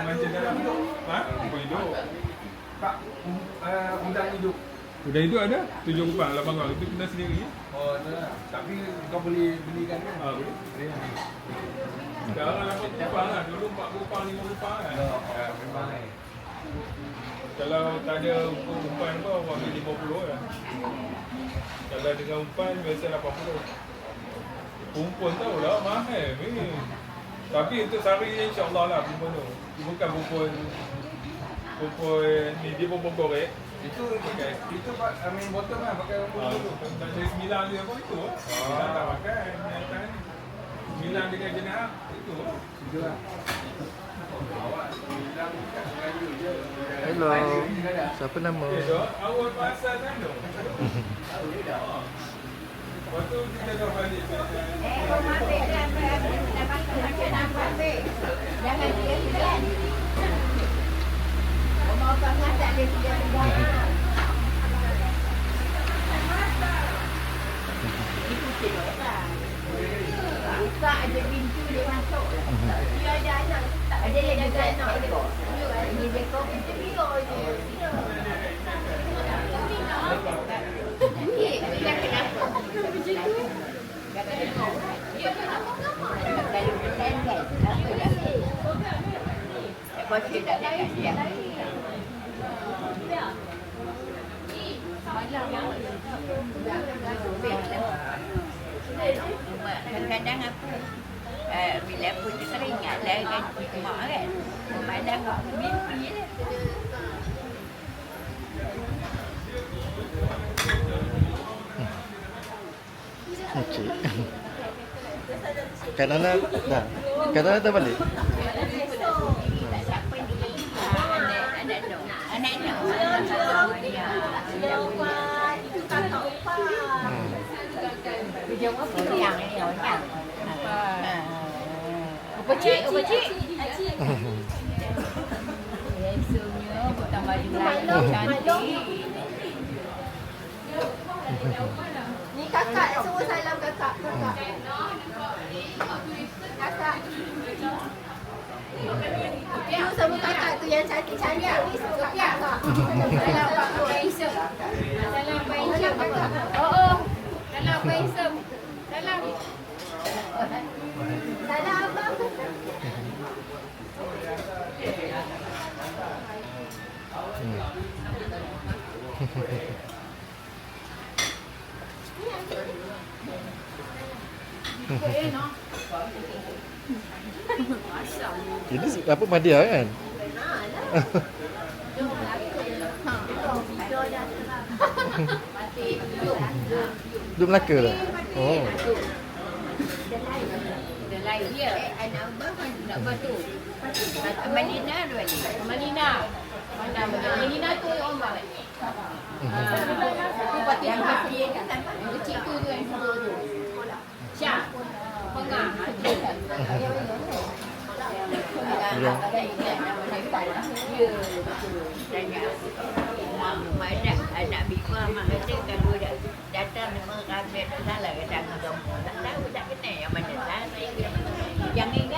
Kalau mancing dalam Ha? Kumpul hidup Tak, uh, undang hidup. Udah hidup ada? Tujuh kupang, lapan kupang Itu kena sendiri Oh, tak lah. Tapi kau boleh belikan kan? Ha, boleh Boleh. Sekarang lapan kupang lah Dulu empat kupang, lima kupang kan Ya, memang eh. Kalau tak ada umpan apa, awak ambil lima puluh lah Kalau dengan umpan, biasa lapan puluh Pumpun tau lah, mahal ni Tapi untuk sari insyaAllah lah pumpun tu Dia Bukan pumpun Pumpun ni, dia pumpun korek Itu pakai. Itu pak, I mean bottom lah pakai Ah, rumput dulu. Tak ada sembilan dia pun itu lah Sembilan tak pakai, ni atas ni Sembilan dengan jenah, itu lah Itu lah. Je. Hello. Dia. Siapa nama? Eh, awal pasal kan dok Lepas tu kita dah balik Eh, kau ambil dah, Dia dah nak tak ada dia dah nak. Dia dah kau pergi oi dia. chị. Kanan dah kanan dah balik Upa cik, upa cik. นี่กะกะสู้ใส่ลำกะกะกะกะกะกะยูสมุกะกะตุยันใช้ติใช้เนี่ยนี่สมุกะกะกะแล้วเราไปเสิร์แล้วไปเสิร์อ Jadi dapat madia kan? Duduk Melaka lah? Oh lain dia anak abang nak buat tu. Madinah tu Madinah. Mana Malina tu orang balik. Itu pati yang kecil kan. Yang kecil tu tu yang dua tu. Syah. Pengah. Ya. Mak anak bipa mak kata kalau dah datang memang ramai tak salah kata aku semua. Tak tahu tak kenal yang mana salah. Yang ingat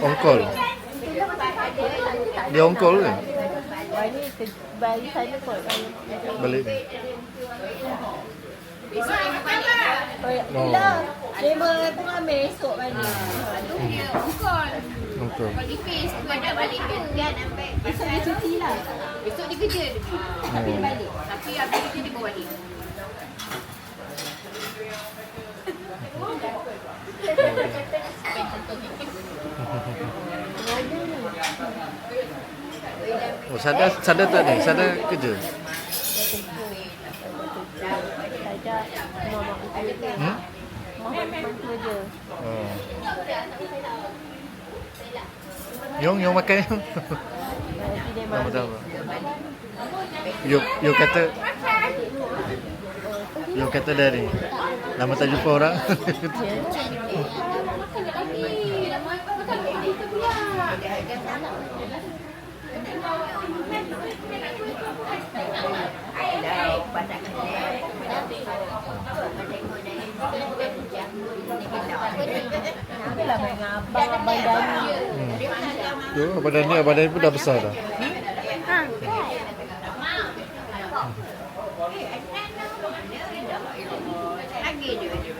Ongkol. Dia ongkol ke? Ni bagi. Balik. Balik. Oh, Bila? Lima pengambil esok balik. Dia bukan. Ongkol. Kalau dipis tu ada balik kan kan ambil. Esok dia cuti lah. Besok dia kerja dia. Tapi dia balik. Tapi habis kerja dia bawa balik. Oh, sadar sadar tak ni? Sadar kerja. Hmm? Oh. Yong, Yong makan mandi. tahu. You, you kata You kata dari Lama tak jumpa orang Ada ada anak. pada kerja. Tapi lah main abang abang Tu badan ni badan ni pun dah besar dah. Ha? Lagi dia.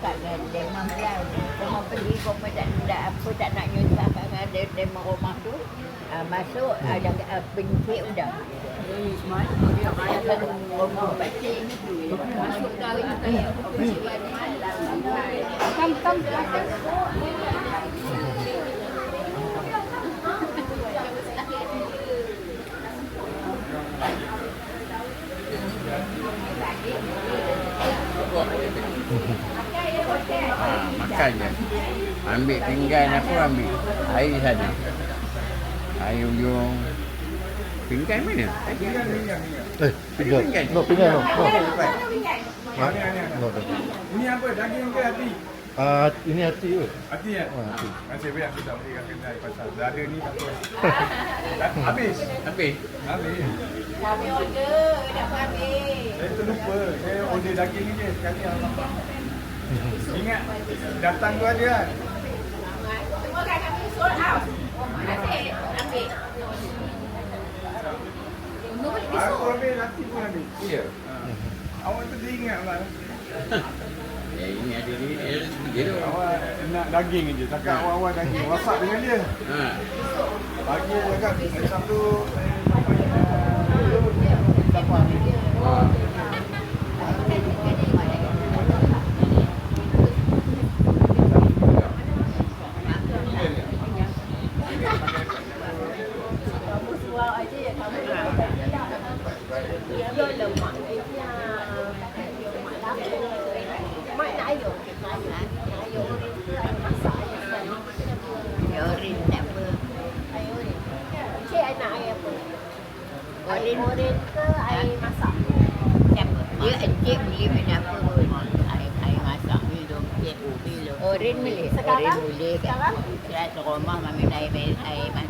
kakak mama lah Rumah pergi kau pun tak nak Aku tak nak nyusah kakak Dia, dia mau masuk uh, Masuk ada uh, pencik dah Masuk dah Kam, kam, kam Thank you. Makan je. Ambil pinggan apa ambil. Air sana. Air ujung. Pinggan mana? Eh, pinggan. No, pinggan no. No. Ha? No, no. Ini apa? Daging ke hati? Ah, ini hati ke? Hati ya? Oh, hati. Nasib baik aku tak boleh kata kedai pasal dada ni tak apa. Dah- Habis. Habis. Habis. Kami order, dah habis. Saya terlupa. Saya order daging ni je sekali Allah. Ingat datang tu ada kan? Semua kan kami sold out. Nasib, ambil. Nombor Aku ambil nanti pun ambil. Ya. Ha. Awak tu dia ingat lah. Ya ini ada ni. Dia tu. Awak nak daging je. Cakap awak-awak daging. WhatsApp dengan dia. Ha. Pagi dia cakap, Sabtu saya sampai dapat. Kamu Orange. Orange ke air masak? Siapa? Dia encik beli berapa pun. Air, air masak ni dong. Dia ubi loh. Orange milik? Sekarang? Orange milik. Sekarang? Saya serumah mami naik air masak.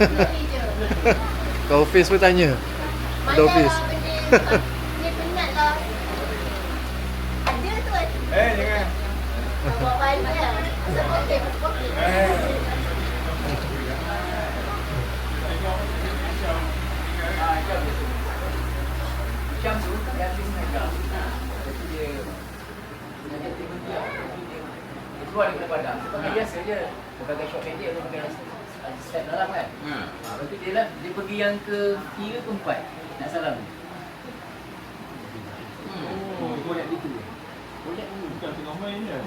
Kau office pun tanya. Ada office. Ni penat lah. Ada tu kan. Eh, jangan. Balik lah. Eh. Macam tu, habis mengajar. Jadi dia dia. Dia keluar daripada padang. Dia pakai biasa je. Dia pakai short pendek atau pakai step dalam kan. Ha. Lepas tu dia lah, dia pergi yang ke tiga ke empat. Nak salam. Oh, dia koyak gitu. Koyak tu. Bukan tengah main je.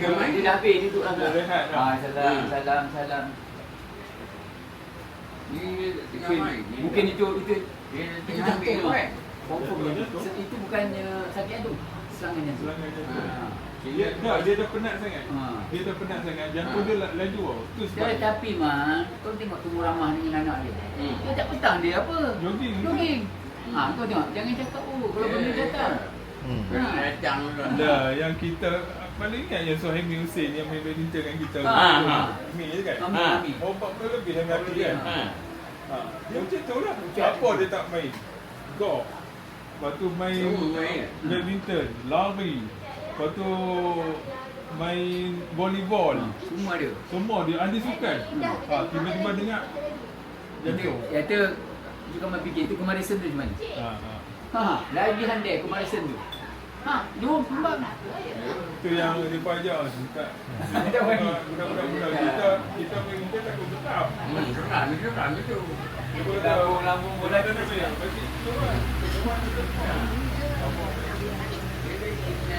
Dia dah habis, dia duduk lah. Dia rehat dah. Ah, salam, salam, salam. Mungkin itu itu itu jantung kan? Confirm itu. Itu bukannya sakit tu. Serangan jantung. Serangan jantung. Dia, dah, dia dah penat sangat. Ha. Dia dah penat sangat. Jantung dia la- laju tau. Tu sebab Dia tapi mah, kau tengok tumbuh ramah dengan anak dia. Dia tak petang dia apa? jogging. Jogging. Ha, kau tengok, jangan cakap oh kalau benda datang. Hmm. Ha. Dah, yang kita mana ingat yang Suhaimi Hussein yang main badminton dengan kita. Ha, ha. Ni je kan? Kami. Oh, 40 lebih dah mati kan? Ha. Dia macam tu lah. Macam Apa dia tak main? Golf. Lepas tu main badminton, lari. Lepas tu main volleyball. Semua ada. Semua dia ahli sukan. Ha, tiba-tiba dengar jantung. Ya tu juga kau fikir tu kemarisan tu macam mana? Ha, ha. Ha, lagi handai kemarisan tu. Ha, dua pembang. Itu yang dia pajak tak. Tak bagi. Budak-budak kita kita main mungkin takut tetap. Dia boleh Lambung lambung bola Kita nak main. Bagi tu lah. Yang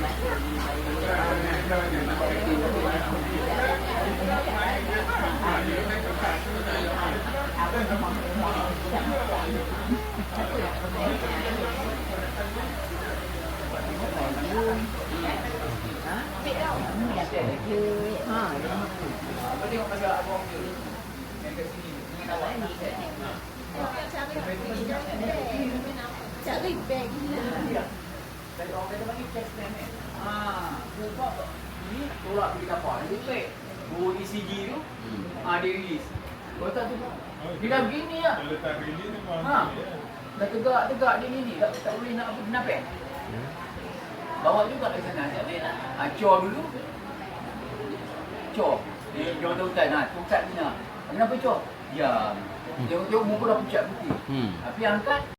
ไหม Ah, sebab ni tolak pergi kapal. Dia check. Bawa ECG tu. Ah, dia release. Tu. Dia dah begini lah. Ha. ya. Dah tegak-tegak dia ni. Tak, tak boleh nak apa kenapa? Bawa juga ke sana. Tak boleh. Ha, cor dulu. Cor. Dia jauh hutan. Ha, pucat ni lah. Kenapa cor? Diam. Tengok-tengok muka dah pucat putih. Tapi angkat.